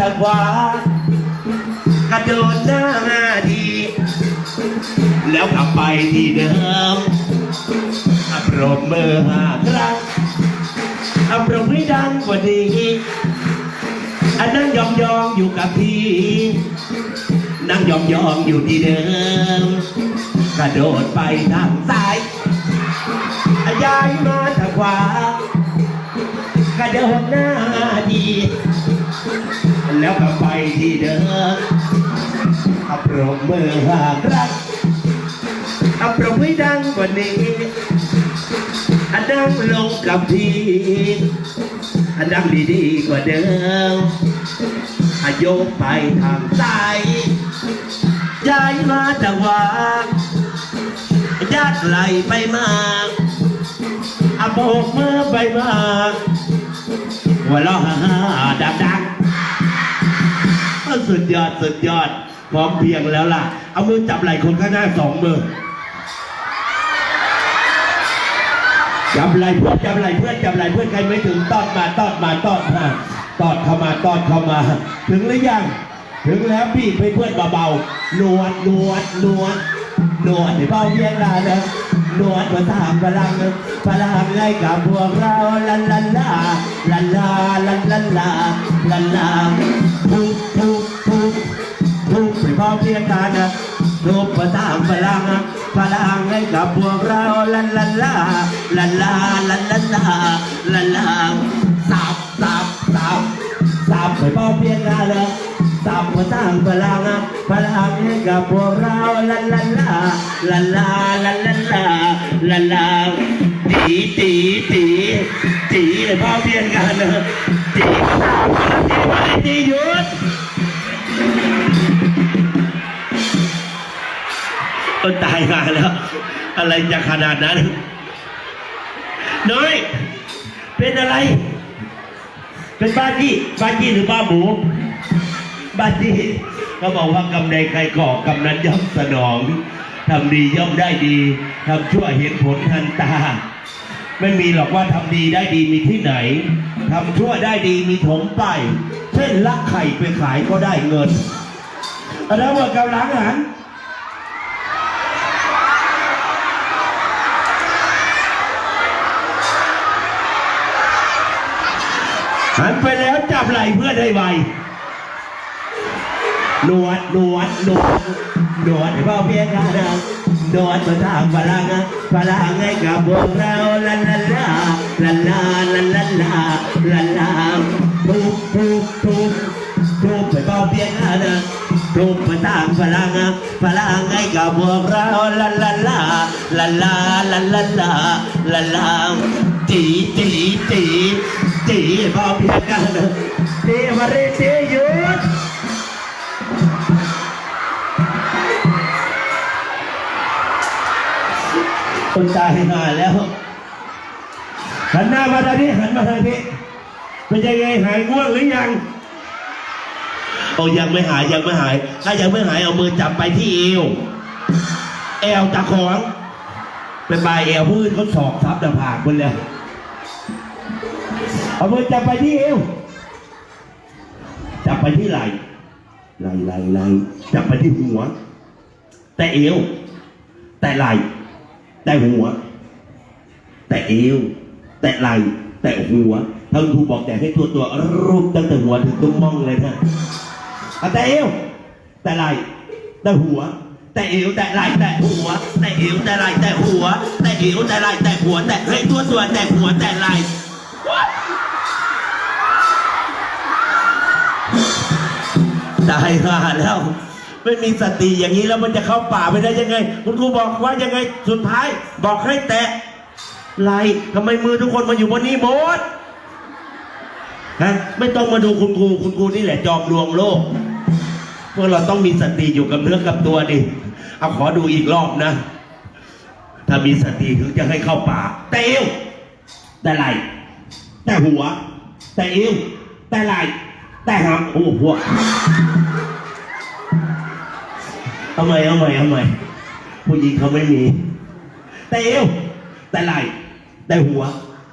ทางขวากระโดดหน้าดีแล้วกลับไปที่เดิมอัปรบมือหาครั้งอัปรบให้ดังกว่านี้อันนั่งยองยองอยู่กับที่ นั่งยองยองอยู่ที่เดิม กระโดดไปทางซ้ายย้ายมาทางขวากระโดดหน้าดี แล้วก็ไปที่เดิมอัปรบมือหาครั้งอัปรบให้ดังกว่านี้อันดังลงกับที่อันดังดีๆกว่าเดิมอาโยกไปทางซ้ย้ายมาจากวางยัดไหลไปมาอาโบกมือไปมาหัวเราะฮ่าฮ่าดังดัง ก็สุดยอดสุดยอด พร้อมเพียงแล้วล่ะ เอามือจับไหล่คนข้างหน้าสองมือ จับไหล่เพื่อนจับไหล่เพื่อนจับไหล่เพื่อนใครไม่ถึงตอดมาตอดมาตอดมาตอดเข้ามาตอดเข้ามา ถึงหรือยัง ถึงแล้วพี่ไปเพื่อนเบาๆนวดนวดนวดนวดให้เบาเพียงลาเนอะนวดมาตามพลังพลังให้กับพวกเราลันลันลาลันลาลันลันลาลันลาทุทุกทุก ทุกไปพอเพียงกันนะทุกประสานพลังนะพลังให้กับพวกเราลันลันลาลันลาลันลันลาลันลาสับสับสับสับไปพอเพียงกันนะสับประสานพลังนะพลังให้กับพวกเราลันลันลาลันลาลันลันลาลันลาตีตีตีตีไปพอเพียงกันนะตีตีไปตีหยุด ก็ตายมาแล้ว อะไรจะขนาดนั้น น้อย เป็นอะไร เป็นบ้าจี้บ้าจี้หรือบ้าหมูบ้าจี้เขาบอกว่ากำใดใครก่อกำนั้นย่อมสนองทำดีย่อมได้ดีทำชั่วเห็นผลทันตา ไม่มีหรอกว่าทำดีได้ดีมีที่ไหนทำชั่วได้ดีมีถมไป เช่นลักไข่ไปขายก็ได้เงินแล้วว่ากำลังหัน หันไปแล้วจับไหล่เพื่อนให้ไวหนวดหนวดหนวดหนวดให้พ่อเพียงกันนะหนวดมาทางพลังนะพลังให้กับพวกเราลันลันลาลันลาลันลันลาลันลาทุบทุบทุบทุบให้พ่อเพียงกันนะทุบมาทางพลังนะพลังให้กับพวกเราลันลันลาลันลาลันลันลาลันลา ตีตีตีตีให้พ่อเพียงกันนะตีมาเรตียุดคนตายหาแล้วหันหน้ามาทางนี้หันมาทางนี้เป็นยังไงหายง่วงหรือยังโอ้ยังไม่หายยังไม่หาย ถ้ายังไม่หายเอามือจับไปที่เอวเอวตะของเป็นปลายเอวพื้นเขาสอกทับหน้าผากคนแล้ว เอามือจับไปที่เอว จับไปที่ไหล่ ไหล่ไหล่ไหล่จับไปที่หัว แต่เอว แต่ไหล่ แต่หัว แต่เอว แต่ไหล่ แต่หัวท่านครูบอกแต่ให้ทั่วตัวรูปตั้งแต่หัวถึงตุ้งมองเลยนะเอาแต่เอว แต่ไหล่ แต่หัวแต่เอวแต่ไหล่แต่หัว แต่เอวแต่ไหล่แต่หัว แต่เอวแต่ไหล่แต่หัว แต่ให้ทั่วตัวแต่หัวแต่ไหล่ ตายห่าแล้ว ไม่มีสติอย่างนี้แล้วมันจะเข้าป่าไปได้ยังไง คุณครูบอกว่ายังไงสุดท้าย บอกให้แตะไหลทำไมมือทุกคนมาอยู่บนนี้หมดฮะไม่ต้องมาดูคุณครูคุณครูนี่แหละจอมลวงโลกพวกเราต้องมีสติอยู่กับเนื้อกับตัวดิเอาขอดูอีกรอบนะ ถ้ามีสติถึงจะให้เข้าป่า แต่เอวแต่ไหลแต่หัว แต่เอวแต่ไหล แต่หางโอ้พวกเอาใหม่เอาใหม่เอาใหม่ผู้หญิงเขาไม่มี แต่เอวแต่ไหลแต่หัว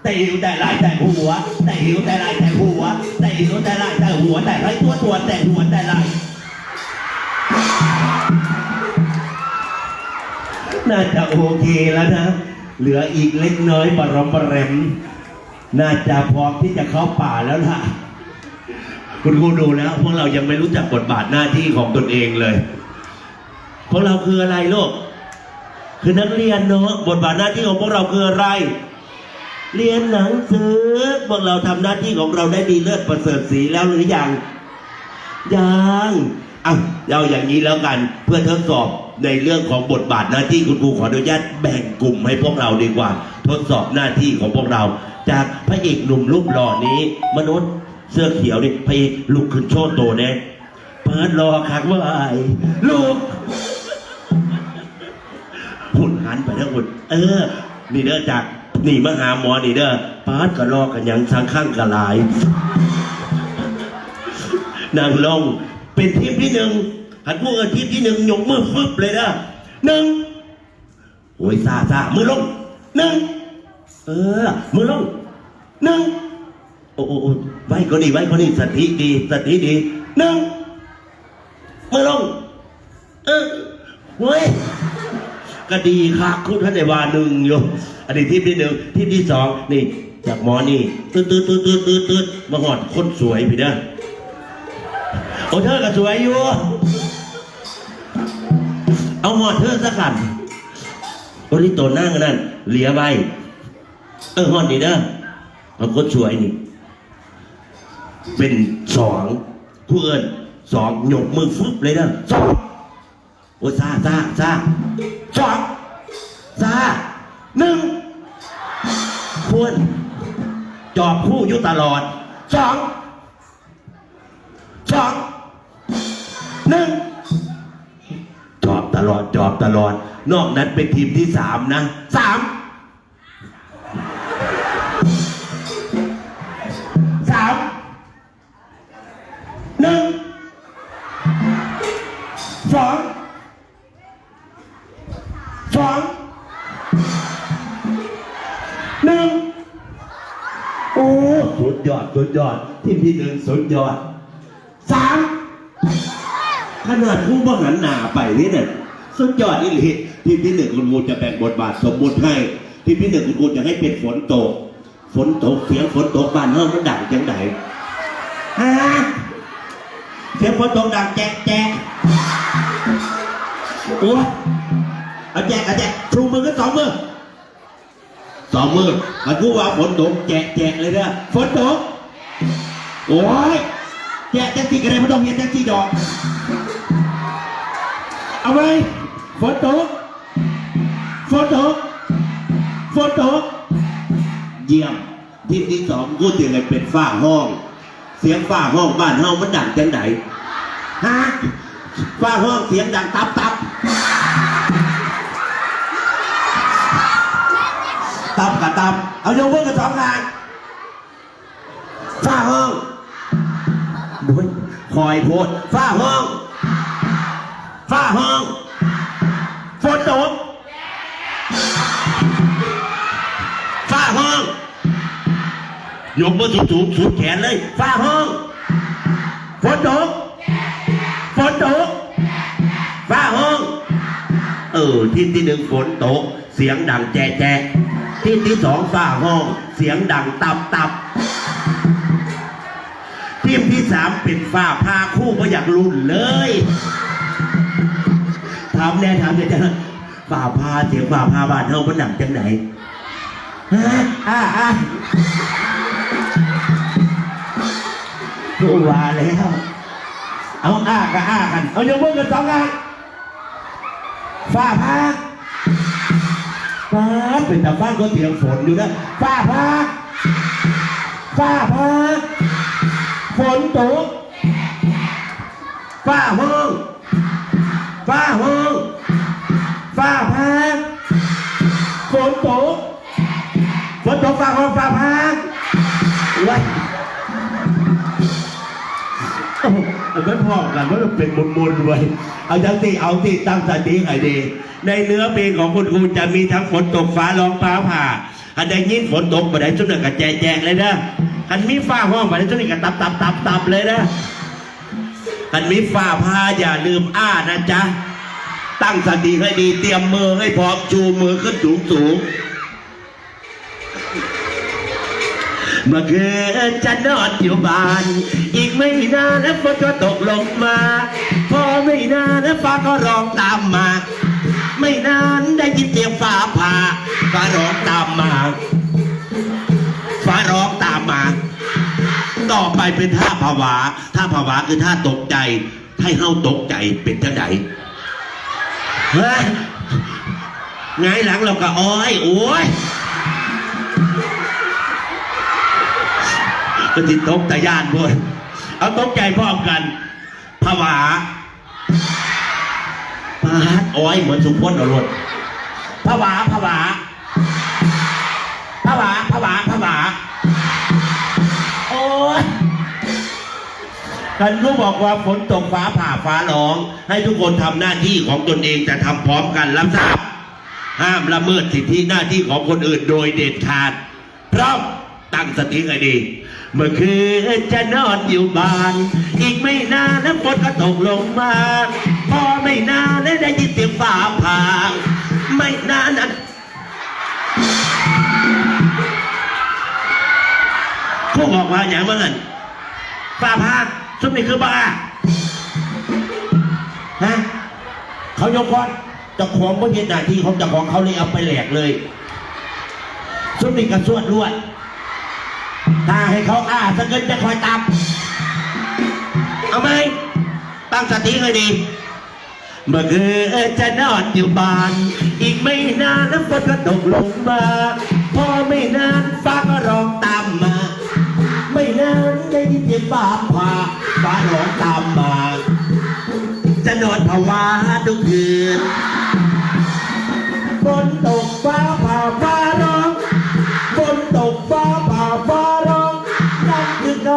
แต่แต่หิวแต่ลายแต่หัว แต่หิวแต่ลายแต่หัว แต่หิวแต่ลายแต่หัว แต่ไรตัวตัวแต่หัวแต่ลายน่าจะโอเคแล้วนะ เหลืออีกเล็กน้อยบรมบรมน่าจะพร้อมที่จะเข้าป่าแล้วล่ะ คุณครูดูแล้วพวกเรายังไม่รู้จักบทบาทหน้าที่ของตนเองเลย พวกเราคืออะไรลูกคือนักเรียนเนาะบทบาทหน้าที่ของพวกเราคืออะไร เรียนหนังสือพวกเราทำหน้าที่ของเราได้ดีเลิศประเสริฐสีแล้วหรือยังยังอะเอาอย่างนี้แล้วกันเพื่อทดสอบในเรื่องของบทบาทหน้าที่คุณครูขออนุญาตแบ่งกลุ่มให้พวกเราดีกว่า ทดสอบหน้าที่ของพวกเรา จากพระเอกหนุ่มรูปหล่อนี้มนุษย์ เสื้อเขียวนี่พระเอกลุกขึ้นโชว์โตแน่เปิดรอคักว่าไอ้ลูกหุ่นหันไปทั้งหุ่นเออ นี่เด้อจากนี่มาหาหมอนี่เด้อปาดก็รอกันยังสังข้างกะหลาย นางลงเป็นทีมที่หนึ่งหันพวกเออทีมที่หนึ่งยกมือฟึบเลยนะหนึ่งโอ้ยซาซามือลงหนึ่งเออมือลงหนึ่ง โอ้โอ้ไว้ก็ดีไว้ก็ดีสติดีสติดีหนึ่งมือลง เออเว้ยก็ดีค่ะคุณท่านในวาหนึ่งอยู่อันนี้ที่ที่หนึ่งที่ที่สองนี่ จากหมอนี่ตืดตืดตืดตืดตืดตืดมาหอดคนสวยพี่เด้อโอ้เธอก็สวยอยู่ เอาหอดเธอสักกันโอ้นี่ตัวนั่งนั่นเหลียใบเออหอดนี่เด้อเอาคนสวยนี่ เป็นสองผู้เอิญสองหยกมือฟึบเลยเด้อสองโอ้ซาซาซาสองซาหนึ่งควรจอบคู่อยู่ตลอดสองสองหนึ่งจอบตลอดจอบตลอด นอกนั้นเป็นทีมที่สามนะสาม ดยอดสุดยอด ทีมที่หนึ่งสุดยอดสามขนาดผู้บริหารหนาไปนี่เนี่ยสุดยอดนี่เลยทีมที่หนึ่งคุณครูจะแบ่งบทบาทสมมุติให้ ทีมที่หนึ่งคุณครูจะให้เป็นฝนตก ฝนตกเสียงฝนตกบ้านเฮามันดังจังไหนฮะเสียงฝนตกดังแจ๊กแจ๊กโอ้เอาแจ๊กเอาแจ๊กชูมือกันสองมือ สองมือมันพูดว่าฝนตกแจกแจกเลยนะฝนตกโอ้ยแจกแจกตีกันเลยไม่ต้องเห็นแจกตีดอก เอาไว้ฝนตกฝนตกฝนตกเยี่ยมทีมที่สองพูดถึงอะไรเป็นฝ้าห้อง เสียงฝ้าห้องบ้านเฮามันดังจังไหนฮะฝ้าห้องเสียงดังตับตับ ตับกับตับ เอายกมือกันสองข้างฝ้าห้องบุ้ยคอยโพดฝ้าห้องฝ้าห้องฝนตกฝ้าห้องยกมือสูงสูงสุดแขนเลยฝ้าห้องฝนตกฝนตกฝ้าห้องเออที่ที่หนึ่งฝนตก เสียงดังแจ๊ะแจ๊ะ ที่ที่สองฝ้าห้องเสียงดังตับตับทีมที่สามป็นฝ้าพาคู่ก็อยากรุ่นเลยถามแน่ถามแน่จะฝ้าพาเสียงฝ้าพาบานเฮามันดังจังไหนฮะอ่าอ่าดูว่าแล้ว เอาอ้าก็อ้ากัน เอายกมือกันสองข้างฝ้าพา ฟ้าเป็นแต่ฟ้าก็เตรียมฝนอยู่นะฟ้าพาฟ้าพาฝนตกฟ้าห้องฟ้าห้องฟ้าพาฝนตกฝนตกฟ้าห้องฟ้าพาไว้ โอ้โหมันพอกันว่ามันเป็นมุนมุนๆไว้ยเอาจังสิเอาสิตั้งสติให้ดี ในเนื้อเพลงของคุณครูจะมีทั้งฝนตกฟ้าร้องฟ้าผ่าคันได้ยินฝนตกบ่ได้ชุดนั้นก็แจกๆเลยนะคันมีฟ้าห้องบ่ได้ชุดนี้ก็ตับตับตับตับเลยนะคันมีฟ้าพาอย่าลืมอ้านะจ๊ะตั้งสติให้ดีเตรียมมือให้พร้อมชูมือขึ้นสูงสูง เมื่อคืนฉันอนอยู่บ้าน อีกไม่นานแล้วฝนก็ตกลงมาพอไม่นานแล้วฟ้าก็ร้องตามมา ไม่นานได้ยินเสียงฟ้าผ่าฟ้าร้องตามมาฟ้าร้องตามมา ต่อไปเป็นท่าภาวะท่าภาวะคือท่าตกใจ ให้เฮาตกใจเป็นจังไดเฮ้ยไงายหลังเราก็อ้อยโอ้ย ก็ติดตกแต่ย่านพวกเอาตกใจพร้อมกันผวาปาดอ้อยเหมือนสุพจน์เอารถผวาผวาผวาผวาผวาโอ้ยกันรู้บอกว่าฝนตกฟ้าผ่าฟ้าร้อง ให้ทุกคนทำหน้าที่ของตนเองแต่ทำพร้อมกันรับทราบห้ามละเมิดสิทธิหน้าที่ของคนอื่นโดยเด็ดขาดพร้อม ตั้งสติให้ดี เมื่อคืนจะนอนอยู่บ้าน อีกไม่นานแล้วฝนก็ตกลงมา พอไม่นานแล้วได้ยินเสียงฟ้าผ่าไม่นานนั้นพวกออกมาอย่างเมื่อนั้นป้าพาซุปนี่คือบ้าฮะเขายกก้อนจ้าของก็เห็นหน้าที่ของจ้าของเขาเลยเอาไปแหลกเลยซุปนี่กระสวดรวด ถ้าให้เขาอ้าสะเกินจะคอยตามเอาไหมตั้งสติให้ดีเมื่อคืนจะนอนอยู่บ้าน อีกไม่นานน้ำฝนก็ตกลงมา พอไม่นานฟ้าก็ร้องตามมา ไม่นานได้ยินเสียงฟ้าผ่าฟ้าร้องตามมา จะนอนภาวะทุกคืนฝนตก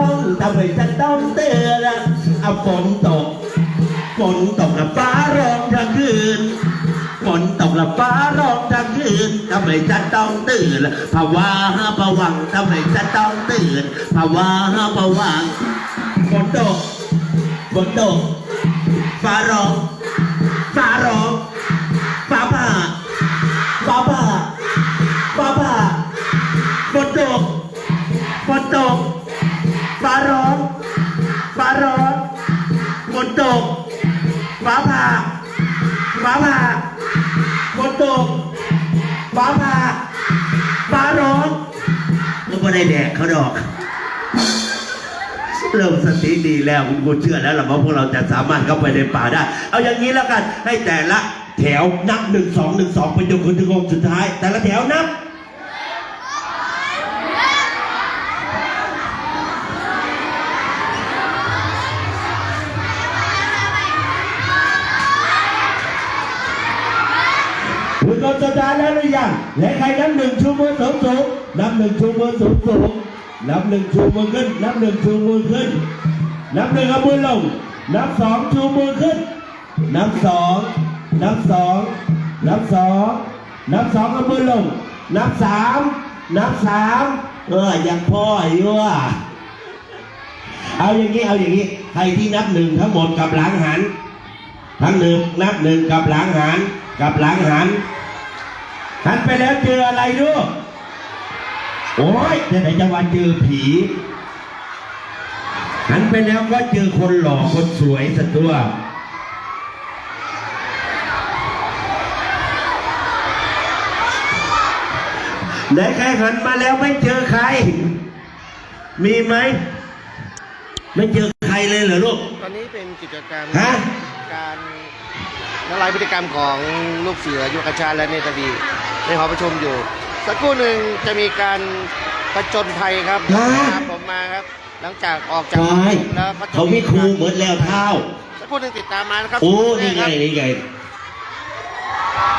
นคือน้องทำให้ฉันต้องเตือนเอาฝนตก ฝนตกและฟ้าร้องทั้งคืน ฝนตกและฟ้าร้องทั้งคืนทำให้ฉันต้องตื่นภาวะผวังทำให้ฉันต้องตื่นภาวะผวังฝนตกฝนตกฟ้าร้องฟ้าร้อง ฟ้าผ่าฟ้าผ่าฝนตกฟ้าผ่าฟ้าร้องก็ไม่ได้แดกเขาดอก เริ่มสติดีแล้วคุณครูเชื่อแล้วล่ะว่าพวกเราจะสามารถเข้าไปในป่าได้ เอาอย่างนี้แล้วกันให้แต่ละแถวนับหนึ่งสองหนึ่งสองไปจนถึงองค์สุดท้าย แต่ละแถวนับ คุณกดสุดท้ายแล้วหรือยัง และใครนับหนึ่งชูมือสูงสูงนับหนึ่งชูมือสูงสูงนับหนึ่งชูมือขึ้น นับหนึ่งชูมือขึ้น นับหนึ่งเอามือลง นับสองชูมือขึ้น นับสองนับสองนับสองนับสองเอามือลง นับสามนับสามเออยังพ่ออยู่อะเอาอย่างนี้เอาอย่างนี้ใครที่นับหนึ่งทั้งหมดกับหลังหันทั้งหนึ่งนับหนึ่งกับหลังหันกับหลังหัน หันไปแล้วเจออะไรดูโอ้ยจะไหนจะวันเจอผีหันไปแล้วก็เจอคนหล่อคนสวยสัตัวไหนใครหันมาแล้วไม่เจอใคร มีไหม ไม่เจอ เป็นกิจกรรมฮะ การละลายพฤติกรรมของลูกเสือยุวกชาติและเนตรดีในหอประชุมอยู่ สักครู่หนึ่งจะมีการประจนภัยครับฮะ ตามผมมาครับ หลังจากออกจากใช่หอประชุมแล้วก็จะเขามีครูเหมือนแล้วเท้า สักครู่หนึ่งติดตามมานะครับโอ้นี่ไงครับนี่ไง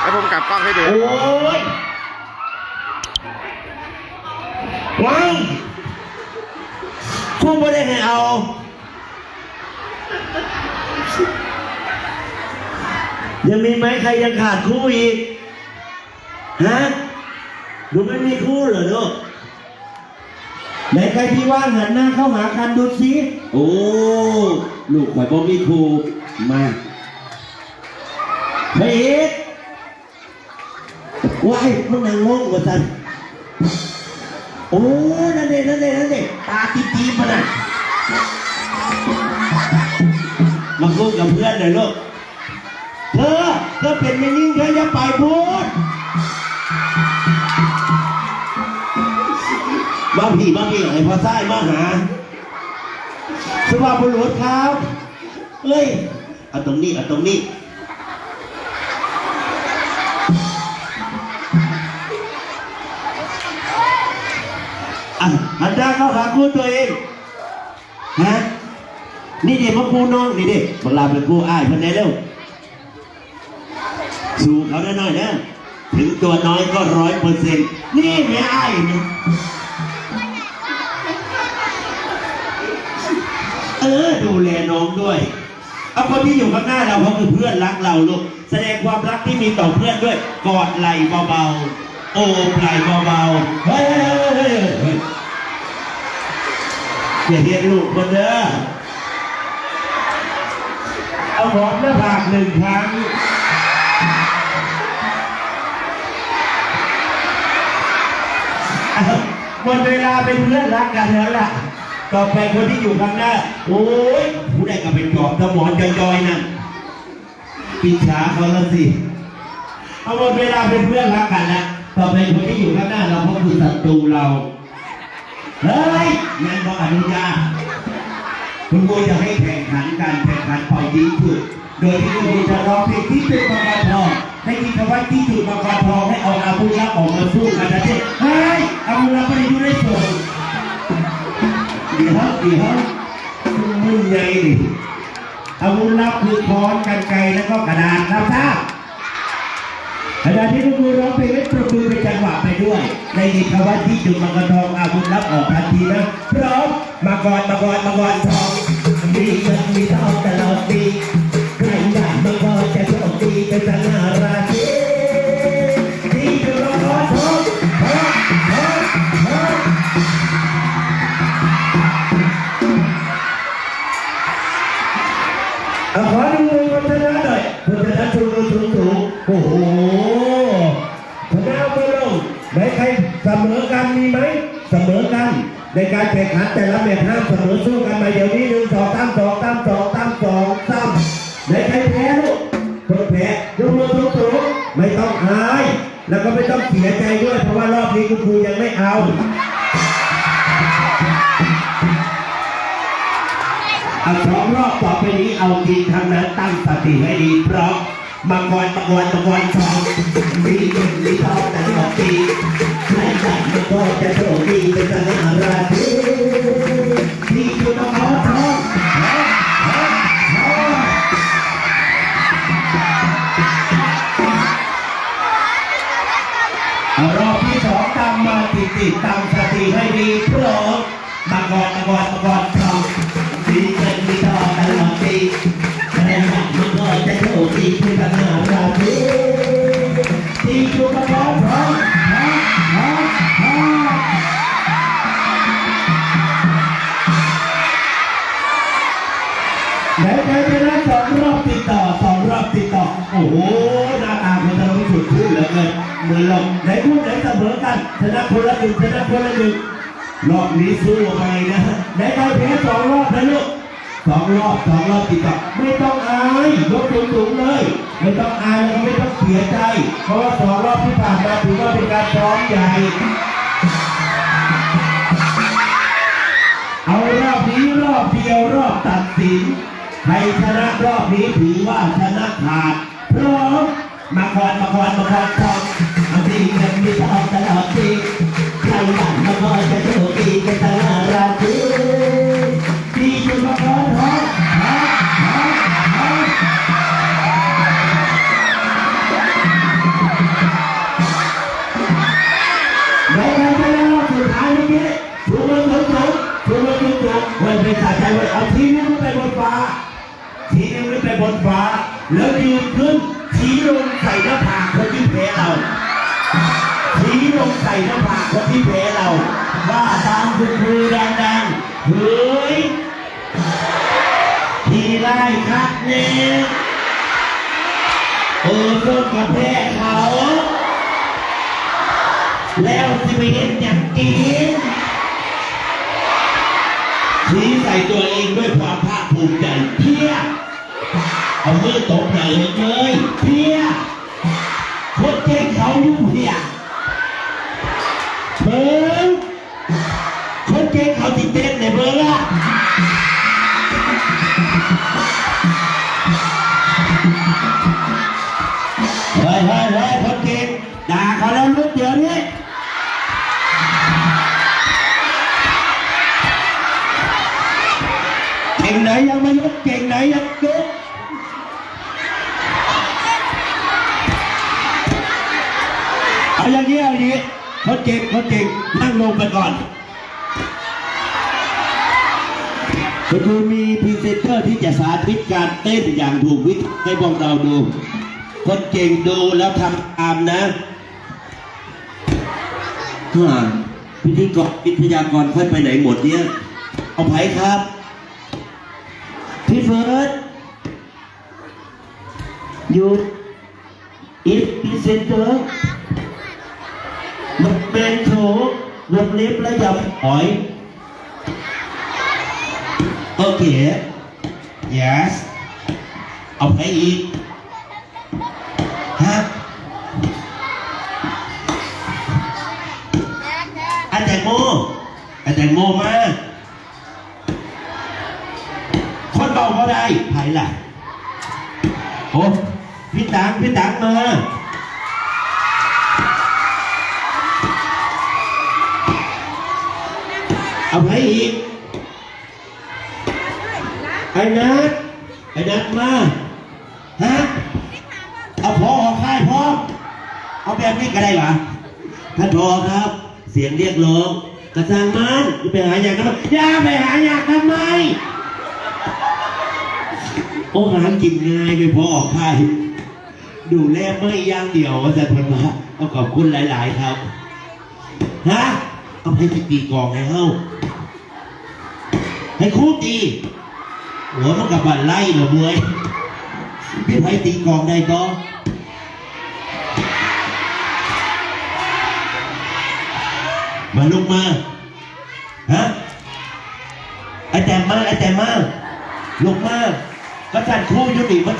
แล้วผมกลับกล้องให้ดูโอ้ยว้าวครูไม่ได้ให้เอา ยังมีไหมใครยังขาดครูอีก ฮะดูไม่มีคู่เหรอลูกไหนใครที่ว่างหันหน้าเข้าหากันดูสิโอ้ลูกข่อยบ่มีคู่มาเฮ้ยว้ายมึงนั่งงงกว่าสันโอ้นั่นเด็นั่นเด็นั่นเด็ตาตีตีมาน่ะมาคู่กับเพื่อนหน่อยลูก เธอ เธอเป็นแม่ยิ่งเธออย่าไปพูดมาพี่มาพี่ไอ้พ่อซ้มาหาสุภาพบุรุษครับเฮ้ยเอาตรงนี้เอาตรงนี้อะหันหน้าเข้าหาคู่ตัวเองฮะนี่เด็กมาคู่น้องนี่เด็กบังลาเป็นคู่อ้ายเพันไหนเร็ว สู้เขาได้หน่อยนะ ถึงตัวน้อยก็ร้อยเปอร์เซ็นต์นี่ไม่ไอ้นี่เออ ดูแลน้องด้วย เอาคนที่อยู่ข้างหน้าเราเขาคือเพื่อนรักเราลูก แสดงความรักที่มีต่อเพื่อนด้วย กอดไหล่เบาๆ โอบไหล่เบาๆ เฮ้ยเฮ้ยเฮ้ยเฮ้ยอย่าเรียนลูกคนเด้อเอาหอมหน้าผากหนึ่งครั้ง หมดเวลาเป็นเพื่อนรักกันแล้วล่ะ ต่อไปคนที่อยู่ข้างหน้า โอ้ยผู้ใดก็เป็นกอบสมอนจอยๆนั่นปิดฉาเขาแล้วสิ เอาหมดเวลาเป็นเพื่อนรักกันแล้วต่อไปคนที่อยู่ข้างหน้าเราก็คือศัตรูเรา เฮ้ยงั้นบออนุญาตคุณครูจะให้แข่งขันการแข่งขันเป่ายิงฉุดโดยที่คุณครูจะร้องเพลงที่จุดมังกรทอง ให้คิดคำว่าที่จุดมังกรทองให้เอาอาวุธลับออกมาสู้กันนะเจ๊เฮ้ยอาวุธลับไม่ได้ดูได้ส่งเดี๋ยวเดี๋ยวมึงใหญ่ดิอาวุธลับคือค้อนกันไกรแล้วก็กระดาษรับทราบขณะที่คุณครูร้องเพลงให้ปรบมือเป็นจังหวะไปด้วย ในยินคำว่าที่จุดมังกรทองอาวุธลับออกทันทีนะพร้อมมังกรมังกรมังกรทองมีเงินมีทองตลอดปี เป็นสง่าราศีที่จะรอขอทองทองทองทองเอาขอดูมือคนชนะหน่อยคนชนะชูมือสูงสูงโอ้โหชนะไปลงไหนใครเสมอกันมีไหมเสมอกันในการแข่งขันแต่ละแมตช์ห้ามเสมอสู้กันมาเดี๋ยวนี้หนึ่งสองสามสองสามสองสามสองสามไหนใครแพ้ พ้ยกมือสูงสูงไม่ต้องอาย แล้วก็ไม่ต้องเสียใจด้วย เพราะว่ารอบนี้คุณครูยังไม่เอาเอาสองรอบต่อไปนี้เอาจริงทั้งนั้นตั้งสติให้ดีเพราะมังกรมังกรมังกรทองมีเงินมีทองแต่ดอกปีใครได้มันก็จะโชคดีเป็นสง่าราศีที่จุดมังกรทอทอง ตั้งสติให้ดีเพราะมังกรมังกรมากรทอมดีเงิน คนละหนึ่งชนะคนละหนึ่งรอบนี้สู้ไปนะไหนใครแพ้สองรอบนะลูกสองรอบสองรอบติดต่อไม่ต้องอายยกสูงๆเลย ไม่ต้องอายแล้วก็ไม่ต้องเสียใจ เพราะว่าสองรอบที่ผ่านมาถือว่าเป็นการซ้อมใหญ่เอารอบนี้รอบเดียวรอบตัดสินใครชนะรอบนี้ถือว่าชนะขาดพร้อมมาคอนมาคอนมาคอนทองเอา ดีเงินมีทองตลอดปีใครหวังมาคอนจะโชคดีเป็นตลาดราศีดีจุดมาคอนทองทองทองทองในการชนะรอบสุดท้ายเมื่อกี้ชูมือสูงสูงชูมือสูงสูงเว้ยไม่สะใจเว้ยเอาทีนี้วขึ้นไปบนฟ้าทีนิ้วขึ้นไปบนฟ้า ส่หน้าผากคนที่เราชี้ลลงใส่หน้าผากคนที่แพ้เรา ว่าตามคุณครูดังๆเฮ้ยทีไล่คักเนี่ยเออเพิ่มกับแพ้เขา แล้วสิไปเห็นอย่างกินชี้ใส่ตัวเองด้วยความภาคภูมิใจเพี้ยเอามือตบไหล่เลยเพี้ยโคตรเจ๊งเขาอยู่เพี้ย บิงคนเจ๊งเขาติดเต้นเนี่ยเบิ้งอะเฮ้ยเฮ้ยเฮ้ยคนเก่งด่าเขาแล้วลุกเดี๋ยวนี้เก่งไหนยังไม่ยกเก่งไหนยังยกเอาอย่างนี้เอาอย่างนี้ เขาเก่งเขาเก่งนั่งลงไปก่อนคุณครูมีพรีเซนเตอร์ที่จะสาธิตการเต้นอย่างถูกวิธีให้พวกเราดู คนเก่งดูแล้วทำตามนะฮ่าพิธีกรวิทยากรค่อยไปไหนหมดเนี่ย เอาไผ่ครับ พี่เฟิร์สยูอิทพิเซนเตอร์ วงเล็บและยำหอย โอเค yes เอาไปอีก ฮะ อันแตงโม อันแตงโมมา คนเบาก็ได้ไผ่ล่ะโอ้พี่ตังพี่ตังมา เอาไผ่อีก ไอ้นัดไอ้นัดมาฮะเอาพอออกค่ายพร้อมเอาแบบนี้ก็ได้หรอท่านพอครับ เสียงเรียกร้องกระซังมันอย่าไปหาอยางนั้นอย่าไปหาอยางทำไมโอ้หากินง่ายไม่พอออกค่ายดูแลไม่ย่างเดียวว่าจะทำมาเอาขอบคุณหลาย ๆ ครับฮะเอาให้ตีกองให้เฮ้าให้คู่ตี หัวมันกับบันไล่หรอมวยพี่ไพ่ตีกองได้ก็มาลุกมา ฮะไอแต้มมาไอแต้มมาลุกมาก็ท่านคู่ยุติมัน